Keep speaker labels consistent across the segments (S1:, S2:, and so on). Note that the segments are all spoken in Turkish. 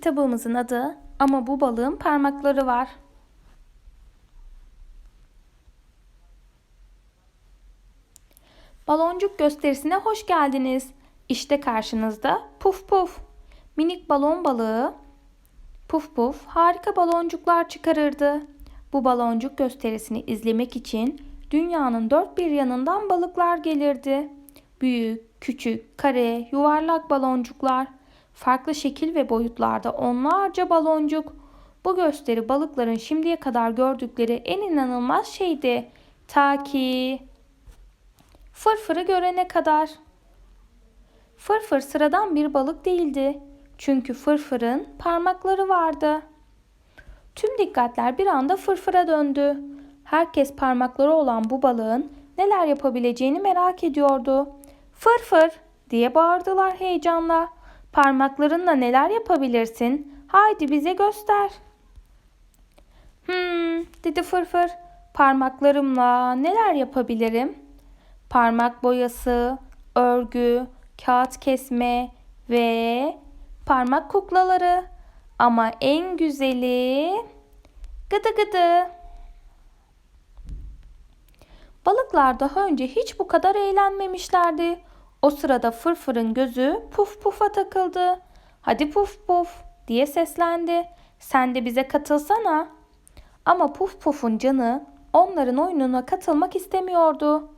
S1: Kitabımızın adı Ama Bu Balığın Parmakları Var. Baloncuk gösterisine hoş geldiniz. İşte karşınızda Puf Puf. Minik balon balığı Puf Puf harika baloncuklar çıkarırdı. Bu baloncuk gösterisini izlemek için dünyanın dört bir yanından balıklar gelirdi. Büyük, küçük, kare, yuvarlak baloncuklar, farklı şekil ve boyutlarda onlarca baloncuk. Bu gösteri balıkların şimdiye kadar gördükleri en inanılmaz şeydi. Ta ki Fırfırı görene kadar. Fırfır sıradan bir balık değildi. Çünkü fırfırın parmakları vardı. Tüm dikkatler bir anda fırfıra döndü. Herkes parmakları olan bu balığın neler yapabileceğini merak ediyordu. Fırfır diye bağırdılar heyecanla. Parmaklarınla neler yapabilirsin? Haydi bize göster. Hmm, dedi fırfır. Parmaklarımla neler yapabilirim? Parmak boyası, örgü, kağıt kesme ve parmak kuklaları. Ama en güzeli gıdı gıdı. Balıklar daha önce hiç bu kadar eğlenmemişlerdi. O sırada Fırfır'ın gözü Puf Puf'a takıldı. Hadi Puf Puf diye seslendi. Sen de bize katılsana. Ama Puf Puf'un canı onların oyununa katılmak istemiyordu.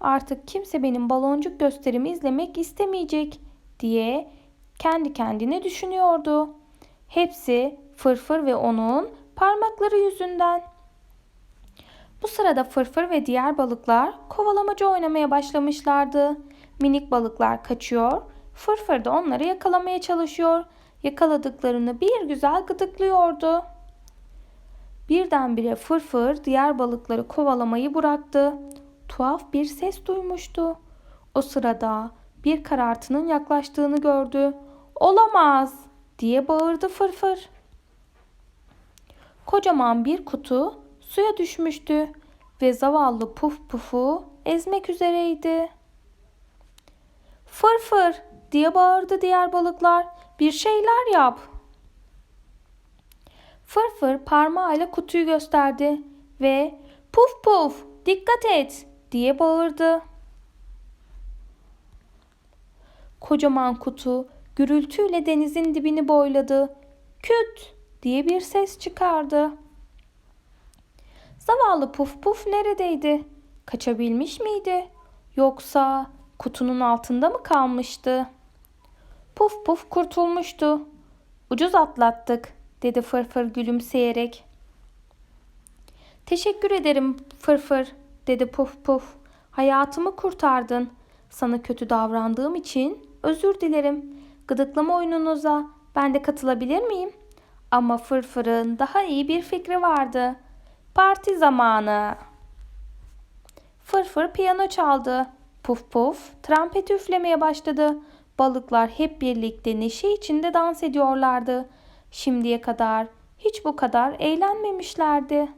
S1: Artık kimse benim baloncuk gösterimi izlemek istemeyecek diye kendi kendine düşünüyordu. Hepsi Fırfır ve onun parmakları yüzünden. Bu sırada Fırfır ve diğer balıklar kovalamaca oynamaya başlamışlardı. Minik balıklar kaçıyor, Fırfır da onları yakalamaya çalışıyor. Yakaladıklarını bir güzel gıdıklıyordu. Birdenbire Fırfır diğer balıkları kovalamayı bıraktı. Tuhaf bir ses duymuştu. O sırada bir karartının yaklaştığını gördü. Olamaz diye bağırdı Fırfır. Kocaman bir kutu suya düşmüştü ve zavallı Puf Puf'u ezmek üzereydi. Fırfır diye bağırdı diğer balıklar. Bir şeyler yap. Fırfır parmağıyla kutuyu gösterdi ve puf puf dikkat et diye bağırdı. Kocaman kutu gürültüyle denizin dibini boyladı. Küt diye bir ses çıkardı. Zavallı Puf Puf neredeydi? Kaçabilmiş miydi? Yoksa kutunun altında mı kalmıştı? Puf Puf kurtulmuştu. Ucuz atlattık, dedi Fırfır gülümseyerek. Teşekkür ederim Fırfır, dedi Puf Puf. Hayatımı kurtardın. Sana kötü davrandığım için özür dilerim. Gıdıklama oyununuza ben de katılabilir miyim? Ama Fırfır'ın daha iyi bir fikri vardı. Parti zamanı. Fırfır piyano çaldı. Puf puf trompet üflemeye başladı. Balıklar hep birlikte neşe içinde dans ediyorlardı. Şimdiye kadar hiç bu kadar eğlenmemişlerdi.